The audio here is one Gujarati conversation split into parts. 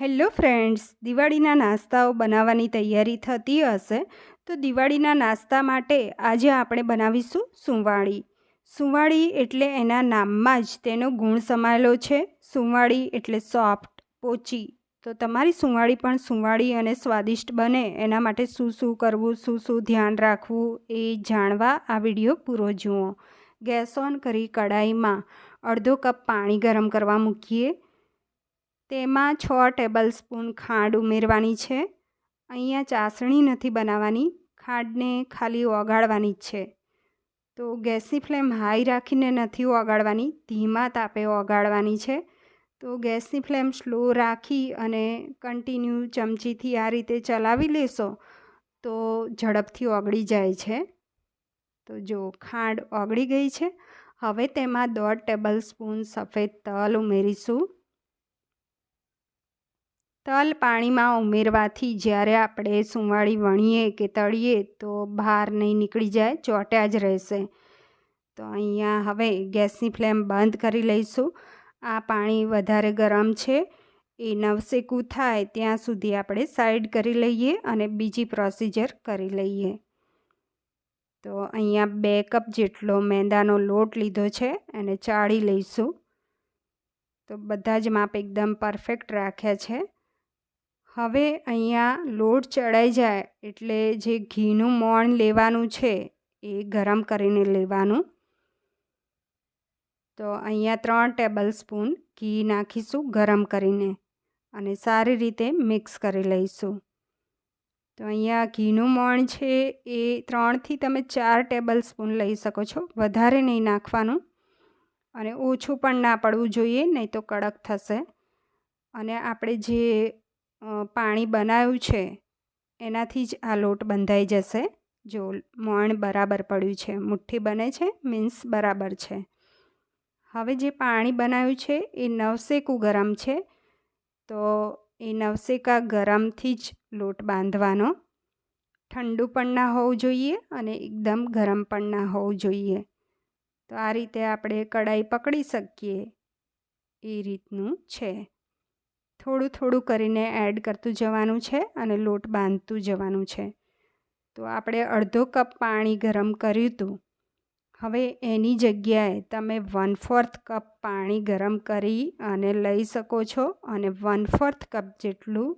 હેલો ફ્રેન્ડ્સ, દિવાળીના નાસ્તાઓ બનાવવાની તૈયારી થતી હશે તો દિવાળીના નાસ્તા માટે આજે આપણે બનાવીશું સુંવાળી. સુંવાળી એટલે એના નામમાં જ તેનો ગુણ સમાયેલો છે. સુંવાળી એટલે સોફ્ટ, પોચી. તો તમારી સુંવાળી પણ સુંવાળી અને સ્વાદિષ્ટ બને. એના માટે શું શું કરવું, શું શું ધ્યાન રાખવું એ જાણવા આ વીડિયો પૂરો જુઓ. ગેસ ઓન કરી કડાઈમાં અડધો કપ પાણી ગરમ કરવા મૂકીએ. તેમાં છ ટેબલ સ્પૂન ખાંડ ઉમેરવાની છે. અહીંયા ચાસણી નથી બનાવવાની, ખાંડને ખાલી ઓગાળવાની જ છે. તો ગેસની ફ્લેમ હાઈ રાખીને નથી ઓગાળવાની, ધીમા તાપે ઓગાળવાની છે. તો ગેસની ફ્લેમ સ્લો રાખી અને કન્ટિન્યુ ચમચીથી આ રીતે ચલાવી લેશો તો ઝડપથી ઓગળી જાય છે. તો જો ખાંડ ઓગળી ગઈ છે, હવે તેમાં દોઢ ટેબલ સ્પૂન સફેદ તલ ઉમેરીશું. તલ પાણીમાં ઉમેરવાથી જ્યારે આપણે સુંવાળી વણીએ કે તળીએ તો બહાર નહીં નીકળી જાય ચોટ્યા જ રહેશે. તો અહીંયા હવે ગેસની ફ્લેમ બંધ કરી લઈશું. આ પાણી વધારે ગરમ છે. એ નવસેકું થાય ત્યાં સુધી આપણે સાઈડ કરી લઈએ અને બીજી પ્રોસિજર કરી લઈએ. તો અહીંયા બે કપ જેટલો મેંદાનો લોટ લીધો છે એને ચાળી લઈશું. તો બધા જ માપ એકદમ પરફેક્ટ રાખ્યા છે. હવે અહીંયા લોટ ચડાઈ જાય એટલે જે ઘીનું મોણ લેવાનું છે એ ગરમ કરીને લેવાનું. તો અહીંયા ત્રણ ટેબલ સ્પૂન ઘી નાખીશું ગરમ કરીને અને સારી રીતે મિક્સ કરી લઈશું. તો અહીંયા ઘીનું મોણ છે એ ત્રણથી તમે ચાર ટેબલ સ્પૂન લઈ શકો છો, વધારે નહીં નાખવાનું. અને ઓછું પણ ના પડવું જોઈએ, નહીં તો કડક થશે. અને આપણે જે પાણી બનાવ્યું છે, એનાથી જ આ લોટ બંધાઈ જશે. જો મોણ બરાબર પડ્યું છે, મુઠ્ઠી બને છે, મીન્સ બરાબર છે. હવે જે પાણી બનાવ્યું છે, એ નવસેકું ગરમ છે, તો એ નવસેકા ગરમથી જ લોટ બાંધવાનો. ઠંડુ પણ ના હોવું જોઈએ અને એકદમ ગરમ પણ ના હોવું જોઈએ. તો આ રીતે આપણે કડાઈ પકડી શકીએ. એ રીતનું છે. થોડું થોડું કરીને એડ કરતું જવાનું છે અને લોટ બાંધતું જવાનું છે. તો આપણે અડધો કપ પાણી ગરમ કર્યું હતું. હવે એની જગ્યાએ તમે વન ફોર્થ કપ પાણી ગરમ કરી અને લઈ શકો છો અને વન ફોર્થ કપ જેટલું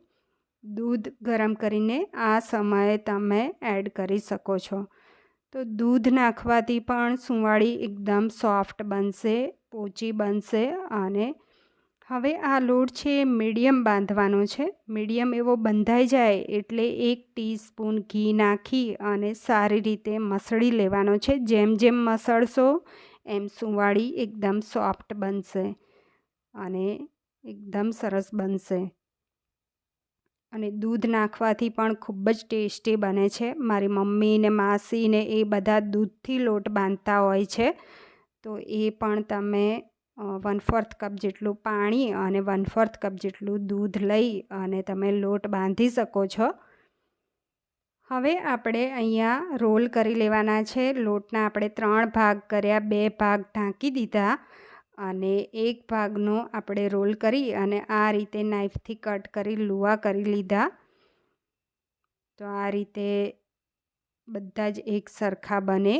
દૂધ ગરમ કરીને આ સમયે તમે એડ કરી શકો છો. તો દૂધ નાખવાથી પણ સુંવાળી એકદમ સોફ્ટ બનશે, પોચી બનશે અને હવે આ લોટ છે મીડિયમ બાંધવાનો છે. મીડિયમ એવો બંધાઈ જાય એટલે એક ટીસ્પૂન ઘી નાખી અને સારી રીતે મસળી લેવાનો છે. જેમ જેમ મસળશો, એમ સુંવાળી એકદમ સોફ્ટ બનશે અને એકદમ સરસ બનશે. અને દૂધ નાખવાથી પણ ખૂબ જ ટેસ્ટી બને છે. મારી મમ્મી ને માસી ને એ બધા દૂધથી લોટ બાંધતા હોય છે. તો એ પણ તમે વન ફોર્થ કપ જેટલું પાણી અને વન ફોર્થ કપ જેટલું દૂધ લઈ અને તમે લોટ બાંધી શકો છો. હવે આપણે અહીંયા રોલ કરી લેવાના છે. લોટના આપણે ત્રણ ભાગ કર્યા, બે ભાગ ઢાંકી દીધા અને એક ભાગનો આપણે રોલ કરી અને આ રીતે નાઈફથી કટ કરી, લુવા કરી લીધા. તો આ રીતે બધા જ એક સરખા બને.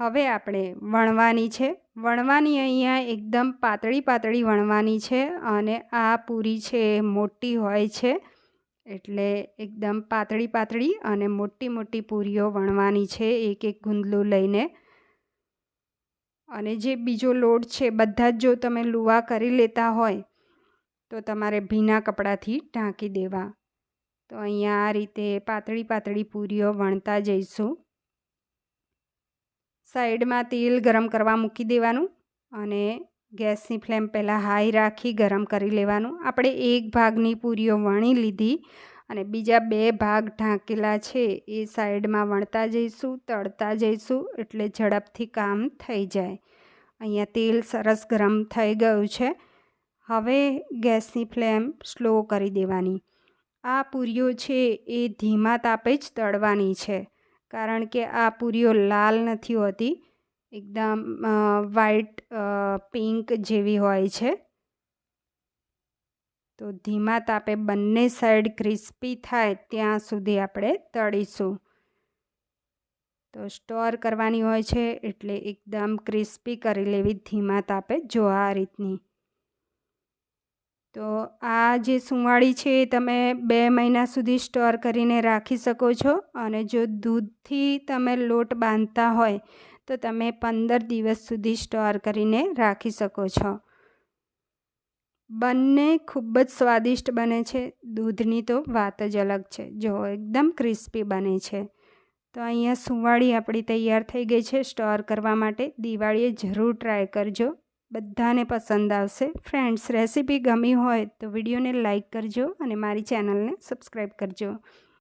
હવે આપણે વણવાની છે. વણવાની અહીંયા એકદમ પાતળી પાતળી વણવાની છે અને આ પૂરી છે મોટી હોય છે. એટલે એકદમ પાતળી પાતળી અને મોટી મોટી પૂરીઓ વણવાની છે એક એક ગુંદલું લઈને. અને જે બીજો લોટ છે બધા જ જો તમે લુવા કરી લેતા હોય તો તમારે ભીના કપડાથી ઢાંકી દેવા. તો અહીંયા આ રીતે પાતળી પાતળી પૂરીઓ વણતા જઈશું. સાઈડમાં તેલ ગરમ કરવા મૂકી દેવાનું અને ગેસની ફ્લેમ પહેલાં હાઈ રાખી ગરમ કરી લેવાનું. આપણે એક ભાગની પૂરીઓ વણી લીધી અને બીજા બે ભાગ ઢાંકેલા છે. એ સાઈડમાં વણતા જઈશું, તળતા જઈશું એટલે ઝડપથી કામ થઈ જાય. અહીંયા તેલ સરસ ગરમ થઈ ગયું છે. હવે ગેસની ફ્લેમ સ્લો કરી દેવાની. આ પૂરીઓ છે એ ધીમા તાપે જ તળવાની છે. કારણ કે આ પૂરીઓ લાલ નથી હોતી. એકદમ વ્હાઈટ પિંક જેવી હોય છે. તો ધીમા તાપે બંને સાઈડ ક્રિસ્પી થાય ત્યાં સુધી આપણે તળીશું. તો સ્ટોર કરવાની હોય છે એટલે એકદમ ક્રિસ્પી કરી લેવી ધીમા તાપે જો આ રીતની. તો આ જે સુંવાળી છે એ તમે બે મહિના સુધી સ્ટોર કરીને રાખી શકો છો અને જો દૂધથી તમે લોટ બાંધતા હોય તો તમે પંદર દિવસ સુધી સ્ટોર કરીને રાખી શકો છો. બંને ખૂબ જ સ્વાદિષ્ટ બને છે. દૂધની તો વાત જ અલગ છે. જો એકદમ ક્રિસ્પી બને છે. તો અહીંયા સુંવાળી આપણી તૈયાર થઈ ગઈ છે. સ્ટોર કરવા માટે દિવાળીએ જરૂર ટ્રાય કરજો. બધાને પસંદ આવશે. ફ્રેન્ડ્સ રેસીપી ગમી હોય તો વિડીયોને લાઇક કરજો અને મારી ચેનલને સબસ્ક્રાઈબ કરજો.